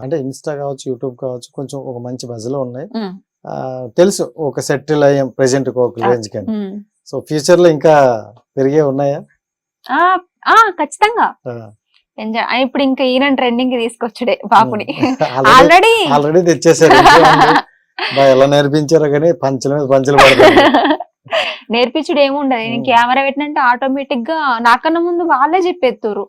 అంటే ఇన్స్టా కావచ్చు యూట్యూబ్ కావచ్చు కొంచెం ఒక మంచి బజలో ఉన్నాయి. తెలుసు ఒక సెటిల్ అయ్యాం ప్రెసెంట్ ఒక. రేంజ్ కానీ. సో ఫ్యూచర్లో ఇంకా పెరిగే ఉన్నాయా? ఆ, ఆ, ఖచ్చితంగా. ఇప్పుడు ఇంకా ఈయన ట్రెండింగ్ తీసుకొచ్చుడే బాపుని. ఆల్రెడీ ఆల్రెడీ తెచ్చేసారు ఎలా నేర్పించారో కానీ పంచుల మీద పంచులు పడతాయి. నేర్పించుడు ఏముండదు. నేను. కెమెరా పెట్టినంటే ఆటోమేటిక్గా నాకన్నా ముందు వాళ్ళే చెప్పేస్తారు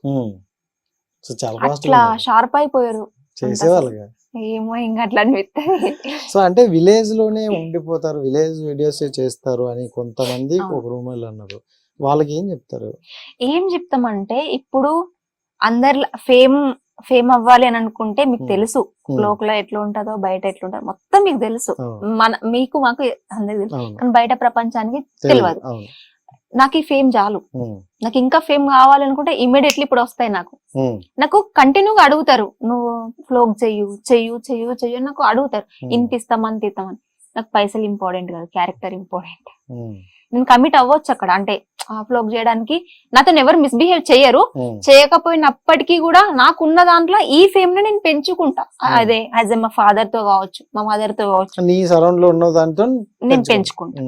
అట్లా షార్ప్ అయిపోయారు. చేసేవాళ్ళుగా ఏమో ఇంకా అట్లా అనిపిస్తుంది సో అంటే విలేజ్లోనే ఉండిపోతారు విలేజ్ వీడియోస్ చేస్తారు అని కొంతమంది. ఒక రూమర్లు అన్నారు. వాళ్ళకి ఏం చెప్తారు? ఏం చెప్తామంటే ఇప్పుడు అందరి ఫేమ్ ఫేమ్ అవ్వాలి అని అనుకుంటే మీకు. తెలుసు లోకల్ ఎట్లా ఉంటుందో బయట ఎట్లా ఉంటుందో మొత్తం మీకు తెలుసు. మన మీకు మాకు అందరికి తెలుసు. కానీ బయట ప్రపంచానికి తెలియదు, నాకు ఈ ఫేమ్ చాలు. నాకు ఇంకా ఫేమ్ కావాలనుకుంటే ఇమీడియట్లీ ఇప్పుడు వస్తాయి నాకు. నాకు కంటిన్యూగా అడుగుతారు నువ్వు ఫ్లోక్ చెయ్యు చెయ్యు చెయ్యు చెయ్యు నాకు అడుగుతారు. ఇంత ఇస్తామని తీస్తామని నాకు పైసలు ఇంపార్టెంట్ కాదు క్యారెక్టర్ ఇంపార్టెంట్ నేను కమిట్ అవ్వచ్చు అక్కడ. అంటే ఆ ఫ్లోక్ చేయడానికి నాతో ఎవరు మిస్బిహేవ్ చేయరు. చేయకపోయినప్పటికీ కూడా నాకున్న దాంట్లో ఈ ఫేమ్ని నేను పెంచుకుంటా. అదే యాజ్ మా ఫాదర్తో కావచ్చు మా మదర్తో కావచ్చు. నీ సరౌండ్లో ఉన్న దాంతో నేను పెంచుకుంటా.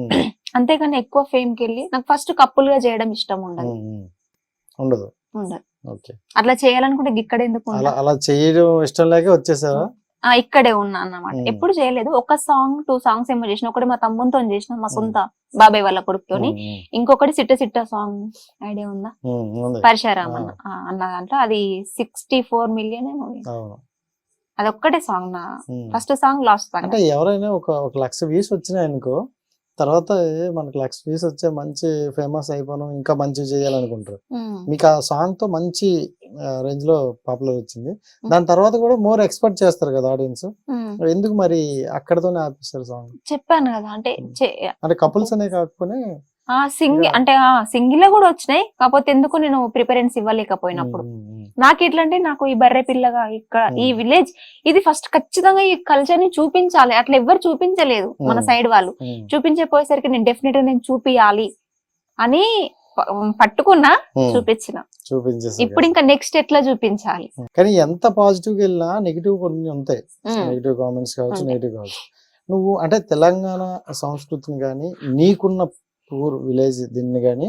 అంతేకాని ఎక్కువ ఫేమ్కి వెళ్ళి నాకు ఫస్ట్ కప్పుల్గా చేయడం ఇష్టం ఉండదు. ఉండదు. ఉండదు. ఓకే. అట్లా చేయాలనుకుంటే ఇక్కడ ఎందుకు అలా చేయడం ఇష్టం లేక వచ్చేసావా? ఆ, ఇక్కడే ఉన్నా అన్నమాట. ఎప్పుడు చేయలేదు. ఒక సాంగ్ టూ సాంగ్స్ ఏమో చేసిన. ఒకటి మా తమ్ముతో చేసిన మా సొంత బాబాయ్ వాళ్ళ కొడుకుతోని. ఇంకొకటి సిట్ట సిట్ట సాంగ్ ఐడియా ఉందా? ఉమ్, ఉంది. పరిశారాం అన్న అన్న దాంట్లో అది సిక్స్టీ ఫోర్ మిలియన్ ఏమో అవును. అది ఒక్కటే సాంగ్ నా. ఫస్ట్ సాంగ్ లాస్ట్ సాంగ్ అంటే ఎవరైనా ఒక ఒక లక్ష వ్యూస్ వచ్చినాయి అనుకో తర్వాత మనకి లక్ష వచ్చే మంచి ఫేమస్ అయిపోను ఇంకా మంచి చేయాలనుకుంటారు. మీకు ఆ సాంగ్తో మంచి రేంజ్లో పాపులర్ వచ్చింది. దాని తర్వాత కూడా మోర్ ఎక్స్పెక్ట్ చేస్తారు కదా ఆడియన్స్. ఎందుకు మరి అక్కడతోనే ఆపిస్తారు సాంగ్? చెప్పాను కదా అంటే అంటే కపుల్స్ అనే కాకపోతే ఆ సింగ్ అంటే ఆ సింగిల్ కూడా వచ్చినాయి కాకపోతే ఎందుకు నేను ప్రిఫరెన్స్ ఇవ్వలేకపోయినప్పుడు. నాకు ఎట్లా అంటే నాకు ఈ బర్రె పిల్లగా ఇక్కడ ఈ. విలేజ్ ఇది ఫస్ట్ ఖచ్చితంగా ఈ కల్చర్ని చూపించాలి. అట్లా ఎవ్వరు చూపించలేదు మన. సైడ్ వాళ్ళు. చూపించకపోయేసరికి నేను డెఫినెట్గా నేను చూపియాలి అని పట్టుకున్నా చూపించిన. చూపించేసి ఇప్పుడు ఇంకా నెక్స్ట్ ఎట్లా చూపించాలి? కానీ ఎంత పాజిటివ్గా వెళ్ళినా నెగిటివ్ కొన్ని ఉంటాయి. నెగిటివ్ కామెంట్స్ కావచ్చు. నెగిటివ్ కావచ్చు. నువ్వు అంటే తెలంగాణ సంస్కృతిని కానీ నీకున్న పూర్ విలేజ్ దీన్ని కానీ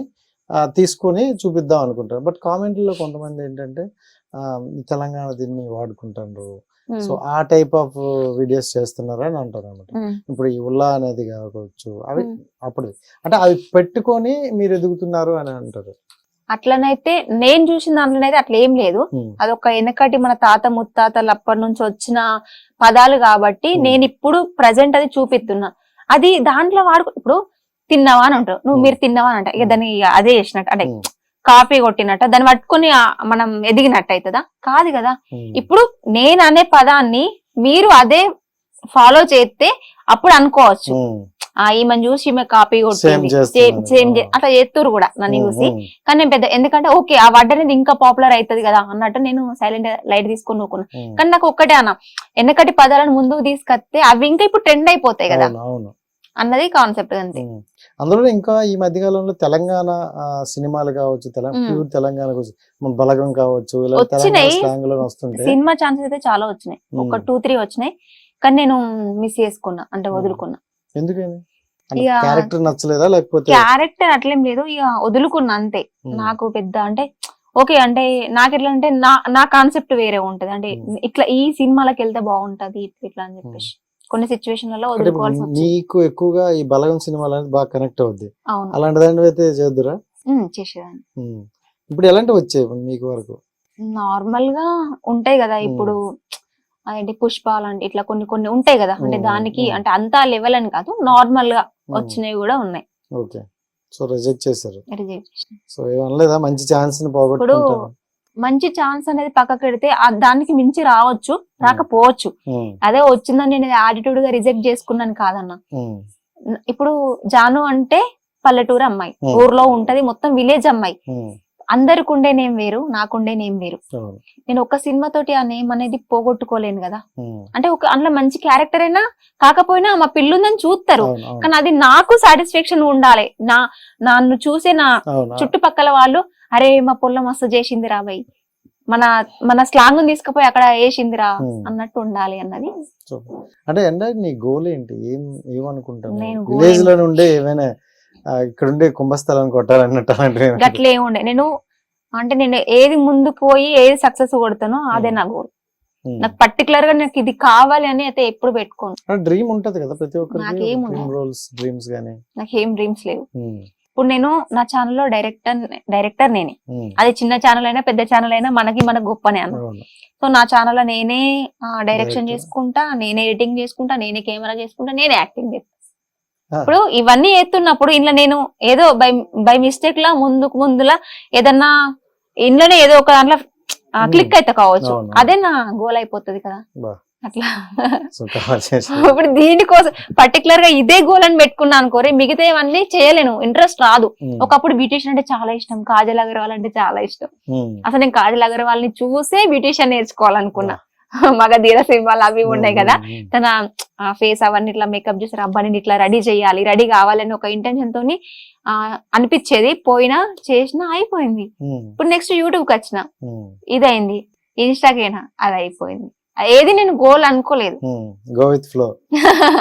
తీసుకొని చూపిద్దాం అనుకుంటారు. బట్ కామెంట్లో కొంతమంది ఏంటంటే తెలంగాణ దీన్ని వాడుకుంటారు సో ఆ టైప్ ఆఫ్ వీడియోస్ చేస్తున్నారు అని అంటారు అనమాట ఇప్పుడు ఈ ఉల్లా అనేది కావచ్చు అవి. అప్పుడు అంటే అవి పెట్టుకొని మీరు ఎదుగుతున్నారు అని అంటారు. అట్లనైతే నేను చూసిన దాంట్లోనైతే అట్లా ఏం లేదు. అదొక వెనకటి మన తాత ముత్తాతలు అప్పటి నుంచి వచ్చిన పదాలు కాబట్టి. నేను ఇప్పుడు ప్రజెంట్ అది చూపిస్తున్నా. అది దాంట్లో వాడుకో ఇప్పుడు తిన్నావా అని అంటారు. నువ్వు. మీరు తిన్నావా అని అంట ఇక. దాన్ని అదే చేసినట్టు అంటే కాపీ కొట్టినట్ట దాన్ని పట్టుకొని మనం ఎదిగినట్టు అవుతుందా కాదు కదా. ఇప్పుడు నేను అనే పదాన్ని మీరు అదే ఫాలో చేస్తే అప్పుడు అనుకోవచ్చు. ఆ ఈమెను చూసి ఈమె కాపీ కొట్టింది. సేమ్. అట్లా చేస్తురు కూడా నన్ను చూసి. కానీ నేను పెద్ద ఎందుకంటే ఓకే ఆ వర్డ్ అనేది ఇంకా పాపులర్ అవుతుంది కదా అన్నట్టు నేను సైలెంట్ లైట్ తీసుకొని నూకున్నా. కానీ నాకు ఒక్కటే అన్న వెనకటి పదాలను ముందుకు తీసుకొస్తే అవి ఇంకా ఇప్పుడు ట్రెండ్ అయిపోతాయి కదా. అన్నది కాన్సెప్ట్ అంతే. అందులో ఇంకా ఈ మధ్య కాలంలో తెలంగాణ సినిమాలు కావచ్చు తెలంగాణ తెలంగాణ మన బలగం కావచ్చు ఇలా సినిమా ఛాన్సెస్ అయితే చాలా వచ్చినాయి. ఒక. టూ త్రీ వచ్చినాయి. కానీ నేను మిస్ చేసుకున్నా అంటే. వదులుకున్నా. ఎందుకని? క్యారెక్టర్ నచ్చలేదా లేకపోతే? క్యారెక్టర్ అట్లేం లేదు. ఇక వదులుకున్నా అంతే. నాకు పెద్ద అంటే ఓకే అంటే నాకు ఎట్లా అంటే నా నా కాన్సెప్ట్ వేరే ఉంటది. అంటే. ఇట్లా ఈ సినిమాలకు వెళ్తే బాగుంటది ఇట్లా అని చెప్పేసి. కొన్ని సిచ్యువేషన్లలో వదులుకోవాల్సి వచ్చింది నీకు ఎక్కువగా ఈ బలగం సినిమాలు అనేది బాగా కనెక్ట్ అవుద్ది. అవును. అలాంటి దాన్ని అయితే చేద్దురా? చేసేదాన్ని. ఇప్పుడు ఎలాంటివి వచ్చాయి మీకు వరకు? నార్మల్గా ఉంటాయి కదా. ఇప్పుడు అదేంటి పుష్పాలు అంటే ఇట్లా కొన్ని కొన్ని ఉంటాయి కదా. అంటే దానికి. అంటే అంతా లెవెల్ అని కాదు నార్మల్గా వచ్చినవి కూడా ఉన్నాయి. ఓకే. సో రిజెక్ట్ చేశారు. రిజెక్ట్. సో ఏమనలేదా మంచి ఛాన్స్ని పోగొట్టుకుంటారు. మంచి ఛాన్స్ అనేది పక్కకు పెడితే దానికి మించి రావచ్చు రాకపోవచ్చు. అదే వచ్చిందని నేను యాటిట్యూడ్గా రిజెక్ట్ చేసుకున్నాను కాదన్న. ఇప్పుడు జాను అంటే పల్లెటూరు అమ్మాయి. ఊర్లో ఉంటది మొత్తం విలేజ్ అమ్మాయి. అందరికి ఉండే నేమ్ వేరు నాకుండే నేమ్ వేరు. నేను ఒక సినిమా తోటి ఆ నేమ్ అనేది పోగొట్టుకోలేను కదా. అంటే ఒక అందులో మంచి క్యారెక్టర్ అయినా కాకపోయినా మా పిల్లుందని చూస్తారు. కానీ అది నాకు సాటిస్ఫాక్షన్ ఉండాలి. నా నన్ను చూసే నా చుట్టుపక్కల వాళ్ళు అరే మా పొల్ల మస్తు చేసింది రాబాయ్ మన మన స్లాంగ్ తీసుకుపోయి అక్కడ వేసిందిరా Hmm. అన్నట్టు ఉండాలి అన్నది. అంటే అంటే నీ గోల్ ఏంటి? ఏం ఏమనుకుంటాను విలేజ్లో నుండే ఏమైనా ఇక్కడ ఉండే కుంభస్థలాన్ని కొట్టాలన్నట్టు? గట్లే ఉండే. నేను అంటే నేను ఏది ముందుకు పోయి ఏది సక్సెస్ కొడతానో అదే నా గోల్ ఉమ్. నాకు పర్టికులర్గా నాకు ఇది కావాలి అని అయితే ఎప్పుడు పెట్టుకోను. డ్రీమ్ ఉంటది కదా ప్రతి ఒక్కరికి. డ్రీమ్స్ గానీ. నాకు ఏం డ్రీమ్స్ లేవు ఇప్పుడు నేను నా ఛానల్లో డైరెక్టర్ డైరెక్టర్ నేనే అది చిన్న ఛానల్ అయినా పెద్ద ఛానల్ అయినా మనకి మనకు గొప్పనే అన్న. సో నా ఛానల్ నేనే డైరెక్షన్. చేసుకుంటా నేనే ఎడిటింగ్ చేసుకుంటా నేనే కెమెరా చేసుకుంటా నేనే యాక్టింగ్ చేస్తా. ఇప్పుడు ఇవన్నీ ఎత్తున్నప్పుడు ఇంట్లో నేను ఏదో బై బై మిస్టేక్ లా ముందుకు ముందులా ఏదన్నా ఇంట్లోనే ఏదో ఒక దాంట్లో. క్లిక్ అయితే కావచ్చు. అదే నా గోల్ అయిపోతుంది కదా. అట్లా. ఇప్పుడు దీనికోసం పర్టికులర్గా ఇదే గోల్ అని పెట్టుకున్నాను అనుకోరి మిగతా ఇవన్నీ చేయలేను ఇంట్రెస్ట్ రాదు. ఒకప్పుడు బ్యూటిషియన్ అంటే చాలా ఇష్టం కాజల్ అగర్వాల్ అంటే చాలా ఇష్టం. అసలు నేను కాజల్ అగర్వాల్ని చూసే బ్యూటిషియన్ నేర్చుకోవాలనుకున్నా. మగధీర సినిమాలు అవి ఉన్నాయి కదా. తన ఫేస్ అవన్నీ ఇట్లా మేకప్ చేసి అబ్బాయిని ఇట్లా రెడీ చేయాలి రెడీ కావాలని ఒక ఇంటెన్షన్ తోని ఆ, అనిపించేది. పోయినా చేసినా అయిపోయింది. ఇప్పుడు నెక్స్ట్ యూట్యూబ్కి వచ్చిన. ఇదైంది. ఇన్స్టాకైనా అది అయిపోయింది. ఏది నేను గోల్ అనుకోలేదు. గో విత్ ఫ్లో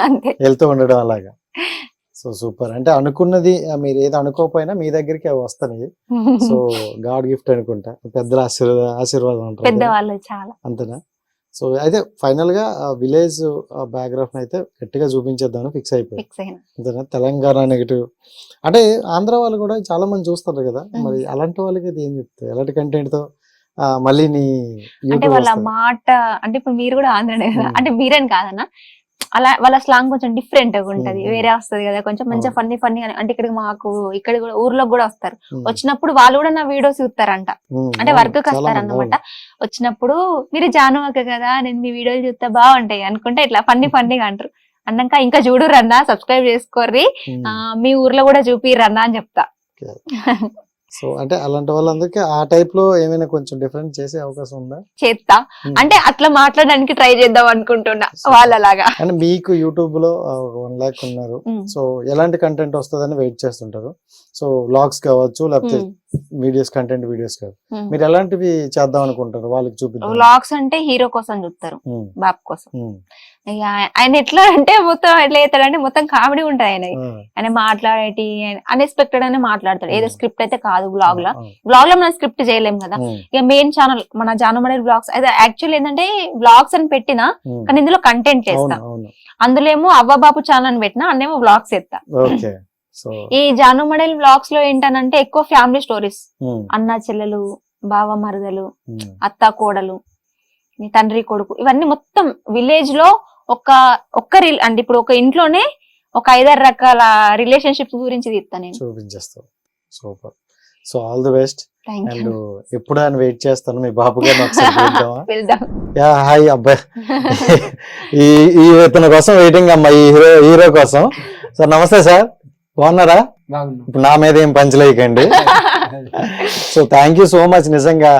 అంతే. వెళ్తూ ఉండడం అలాగా. సో సూపర్ అంటే అనుకున్నది మీరు ఏది అనుకోకపోయినా మీ దగ్గరికి అవి వస్తాయి సో గాడ్ గిఫ్ట్ అనుకుంటా. పెద్దల ఆశీర్వాద ఆశీర్వాదం అంటారు. పెద్దవాళ్ళు చాలా. అంతేనా? సో అయితే ఫైనల్గా విలేజ్ బ్యాక్గ్రౌండ్ అయితే గట్టిగా చూపించేద్దామని ఫిక్స్ అయిపోయి ఫిక్స్ అయినా. అంతేనా? తెలంగాణ నెగిటివ్ అంటే ఆంధ్ర వాళ్ళు కూడా చాలా మంది చూస్తారు కదా. Mm. మరి అలాంటి వాళ్ళకి ఏం చెప్తాయి? ఎలాంటి కంటెంట్తో మళ్ళీ నీ అంటే వాళ్ళ. మాట అంటే ఇప్పుడు మీరు కూడా ఆంధ్రనే కదా. అంటే మీరేం కాదన్న అలా వాళ్ళ స్లాంగ్ కొంచెం డిఫరెంట్గా ఉంటది. వేరే వస్తది కదా కొంచెం మంచిగా. ఫన్నీ ఫన్నీ అంటే ఇక్కడ మాకు ఇక్కడ కూడా ఊర్లోకి కూడా వస్తారు. వచ్చినప్పుడు వాళ్ళు కూడా నా వీడియోస్ చూస్తారంట అంటే వర్క్ వస్తారు మంది, అన్నమాట వచ్చినప్పుడు మీరు జానువాక కదా నేను మీ వీడియోలు చూస్తే బాగుంటాయి అనుకుంటే ఇట్లా ఫన్నీ ఫన్నీగా అంటారు అన్నాక ఇంకా చూడు రన్నా సబ్స్క్రైబ్ చేసుకోర్రి మీ ఊర్లో కూడా చూపి రన్నా అని చెప్తా సో అంటే అలాంటి వాళ్ళందరికీ ఆ టైప్లో ఏమైనా కొంచెం డిఫరెంట్ చేసే అవకాశం ఉందా? చేస్తా. అంటే అట్లా మాట్లాడడానికి ట్రై చేద్దాం అనుకుంటున్నా వాళ్ళలాగా. అంటే మీకు యూట్యూబ్లో వన్ లాక్ ఉన్నారు. సో ఎలాంటి కంటెంట్ వస్తుందని వెయిట్ చేస్తుంటారు? సో వ్లాగ్స్ కావచ్చు లేకపోతే. వీడియోస్ కంటెంట్ వీడియోస్ కావచ్చు. మీరు ఎలాంటివి చేద్దాం అనుకుంటారు? వాళ్ళకి చూపిద్దాం. వ్లాగ్స్ అంటే హీరో కోసం చూస్తారు బాబు కోసం. ఆయన ఎట్లా అంటే మొత్తం ఎట్లా చేస్తాడంటే మొత్తం కామెడీ ఉంటది ఆయన ఆయన మాట్లాడేటి అన్ఎక్స్పెక్టెడ్ అనే మాట్లాడతాడు. ఏదో. స్క్రిప్ట్ అయితే కాదు బ్లాగ్లో. బ్లాగ్లో మనం స్క్రిప్ట్ చేయలేం కదా. ఇక మెయిన్ ఛానల్ మన జానమడేల్ బ్లాగ్స్ అయితే యాక్చువల్ ఏంటంటే బ్లాగ్స్ అని పెట్టినా. కానీ ఇందులో కంటెంట్ చేస్తా. అందులో ఏమో అవ్వబాబు ఛానల్ అని పెట్టినా అన్నేమో బ్లాగ్స్ ఎత్తా ఈ జానుమడేల్ బ్లాగ్స్లో ఏంటనంటే ఎక్కువ ఫ్యామిలీ స్టోరీస్ ఉమ్, అన్న చెల్లెలు బావ మరదలు ఉమ్, అత్త కోడలు తండ్రి కొడుకు ఇవన్నీ మొత్తం విలేజ్లో ఒక ఒక్క రిల్ అంటే ఇప్పుడు ఒక ఇంట్లోనే ఒక ఐదారు రకాల రిలేషన్షిప్స్ గురించి తీస్తా నేను. చూపించేస్తావు. Super. So all the best. And ఎప్పుడు అని వెయిట్ చేస్తాను మీ బాబు యా హాయ్ అబ్బాయి ఈ ఈ ఇతని కోసం వెయిటింగ్ అమ్మా ఈ హీరో హీరో కోసం. సార్ నమస్తే సార్. బాగున్నారా? బాగున్నాం. ఇప్పుడు నా మీద ఏం పంచలేయకండి so thank you so much నిజంగా